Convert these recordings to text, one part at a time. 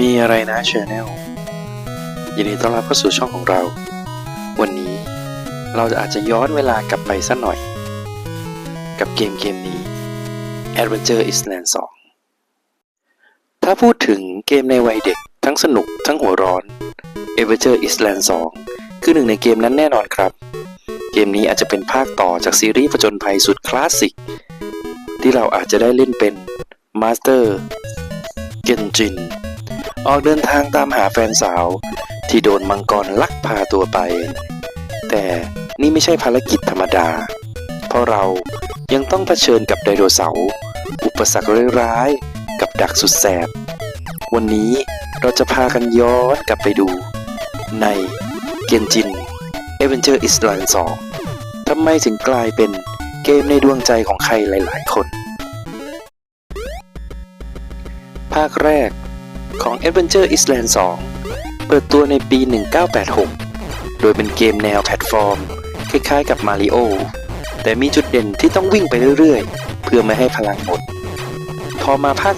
มีอะไรนะชาแนลยินดีต้อนรับเข้าสู่ช่องของเรา วันนี้เราจะอาจจะย้อนเวลากลับไปสักหน่อย กับเกมเกมนี้ Adventure Island 2 ถ้าพูดถึงเกมในวัยเด็กทั้งสนุกทั้งหัวร้อน Adventure Island 2 คือหนึ่งในเกมนั้นแน่นอนครับ เกมนี้อาจจะเป็นภาคต่อจากซีรีส์ผจญภัยสุดคลาสสิก ที่เราอาจจะได้เล่นเป็น Master เกนจิน ออกเดินทางตามหาแฟนสาว ที่โดนมังกรลักพาตัวไป แต่นี่ไม่ใช่ภารกิจธรรมดา เพราะเรายังต้องเผชิญกับไดโนเสาร์อุปสรรคร้ายๆกับดักสุดแสบ วันนี้เราจะพากันย้อนกลับไปดู ในเกนจิน Adventure Island 2ทำไมถึงกลายเป็นเกมในดวงใจของใครหลายๆคน ภาคแรก ของ Adventure Island 2 เปิดตัวในปี 1986 โดยเป็นเกมแนวแพลตฟอร์ม คล้ายๆ กับ Mario แต่มีจุดเด่นที่ต้องวิ่งไปเรื่อยๆ เพื่อไม่ให้พลังหมด พอมาภาค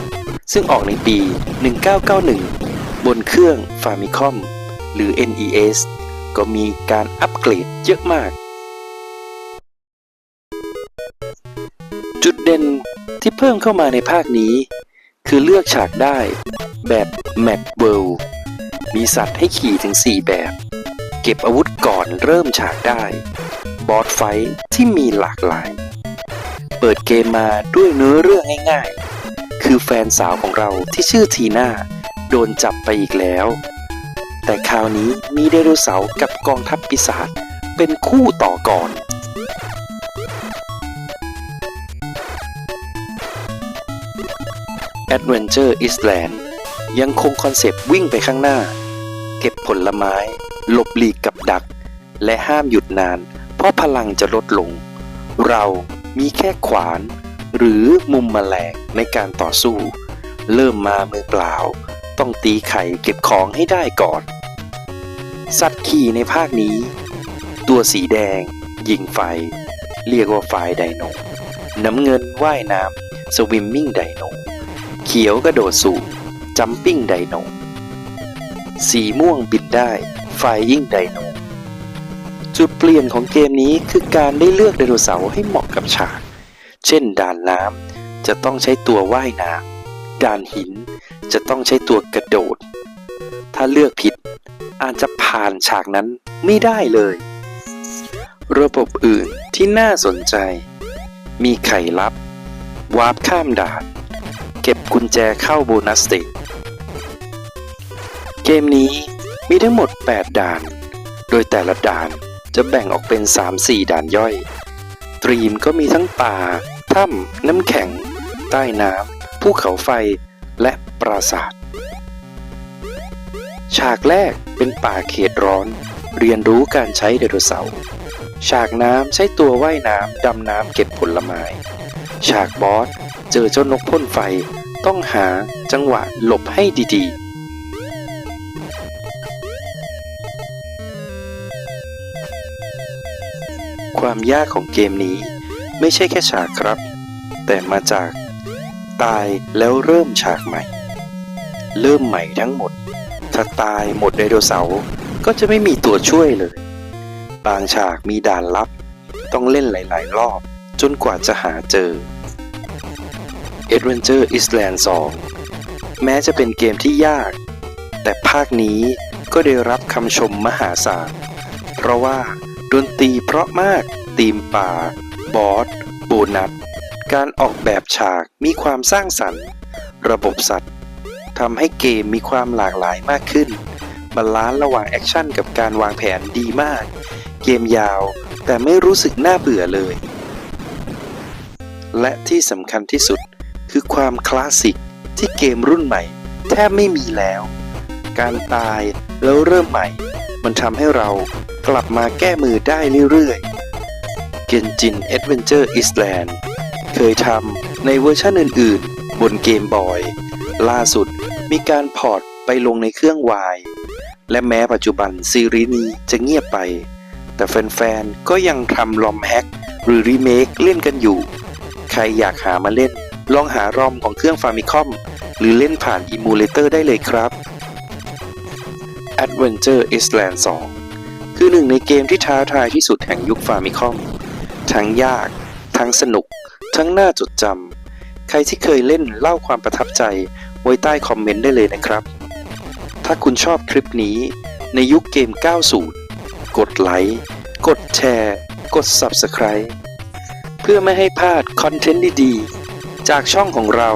2 ซึ่งออกในปี 1991 บนเครื่อง Famicom หรือ NES ก็มีการอัปเกรดเยอะมาก จุดเด่นที่เพิ่มเข้ามาในภาคนี้ คือเลือกฉากได้ แบบ Map World มีสัตว์ให้ขี่ถึง 4 แบบ เก็บอาวุธก่อนเริ่มฉากได้ บอสไฟที่มีหลากหลาย เปิดเกมมาด้วยเนื้อเรื่องง่ายๆ คือแฟนสาวของเราที่ชื่อทีน่าโดนจับไปอีกแล้ว แต่คราวนี้มีไดโนเสาร์กับกองทัพปีศาจเป็นคู่ต่อก่อน Adventure Island ยังคงคอนเซปต์วิ่งไปข้างหน้า เก็บผลไม้ หลบหลีกกับดัก และห้ามหยุดนาน เพราะพลังจะลดลง เรามีแค่ขวาน หรือมุมแมลงในการต่อสู้ เริ่มมามือเปล่า ต้องตีไข่เก็บของให้ได้ก่อน สัตว์ขี่ในภาคนี้ ตัวสีแดง ยิงไฟ เรียกว่าไฟไดโนน้ำเงินว่ายน้ำสวิมมิ่งไดโนเขียวกระโดดสูง จัมปิ้งไดโน สีม่วงบินได้ไฟยิ่งไดโน จุดเปลี่ยนของเกมนี้คือการได้เลือกไดโนเสาร์ให้เหมาะกับฉาก เช่นด่านน้ำจะต้องใช้ตัวว่ายน้ำด่านหินจะต้องใช้ตัวกระโดด ถ้าเลือกผิดอาจจะผ่านฉากนั้นไม่ได้เลย ระบบอื่นที่น่าสนใจ มีไข่ลับ วาร์ปข้ามด่าน เก็บกุญแจเข้าโบนัสสเตจเกมนี้มีทั้งหมด 8 ด่าน โดยแต่ละด่านจะแบ่งออกเป็น 3-4 ด่านย่อย ตรีมก็มีทั้งป่า ถ้ำ น้ำแข็ง ใต้น้ำ ภูเขาไฟ และปราสาท ฉากแรกเป็นป่าเขตร้อน เรียนรู้การใช้ไดโนเสาร์ฉากน้ำใช้ตัวว่ายน้ำดำน้ำเก็บผลไม้ ฉากบอส เจอเจ้านกพ่นไฟ ต้องหาจังหวะหลบให้ดีๆความยากของเกมนี้ไม่ใช่แค่ฉากครับ แต่มาจากตายแล้วเริ่มฉากใหม่ เริ่มใหม่ทั้งหมด ถ้าตายหมดไดโนเสาร์ก็จะไม่มีตัวช่วยเลย บางฉากมีด่านลับ ต้องเล่นหลาย ๆ รอบ จนกว่าจะหาเจอ Adventure Island 2 แม้จะเป็นเกมที่ยาก แต่ภาคนี้ก็ได้รับคำชมมหาศาล เพราะว่าดนตรีเพราะมากตีมป่า บอสโบนัส การออกแบบฉากมีความสร้างสรรค์ ระบบสัตว์ทำให้เกมมีความหลากหลายมากขึ้น บาลานซ์ระหว่างแอคชั่นกับการวางแผนดีมาก เกมยาวแต่ไม่รู้สึกน่าเบื่อเลย และที่สำคัญที่สุด คือความคลาสสิกที่เกมรุ่นใหม่ แทบไม่มีแล้ว การตายแล้วเริ่มใหม่ มันทำให้เรากลับมาแก้มือได้เรื่อยๆ Genshin Adventure Island เคยทำในเวอร์ชันอื่นๆ บนเกมบอย ล่าสุดมีการพอร์ตไปลงในเครื่องวาย และแม้ปัจจุบันซีรีส์นี้จะเงียบไป แต่แฟนๆ ก็ยังทำลอมแฮกหรือรีเมคเล่นกันอยู่ ใครอยากหามาเล่น ลองหารอมของเครื่องฟาร์มิคอมหรือเล่นผ่านอิมูเลเตอร์ได้เลยครับ Adventure Island 2 คือหนึ่งในเกมที่ท้าทายที่สุดแห่งยุคฟาร์มิคอมทั้งยาก ทั้งสนุก ทั้งน่าจดจำ ใครที่เคยเล่นเล่าความประทับใจ ไว้ใต้คอมเมนต์ได้เลยนะครับ ถ้าคุณชอบคลิปนี้ ในยุคเกม 90 กดไลค์ กดแชร์ กด Subscribe เพื่อไม่ให้พลาดคอนเทนต์ดีๆ จากช่องของเรา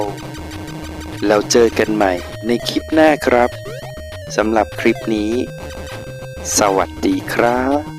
เราเจอกันใหม่ในคลิปหน้าครับสำหรับคลิปนี้ สวัสดีครับ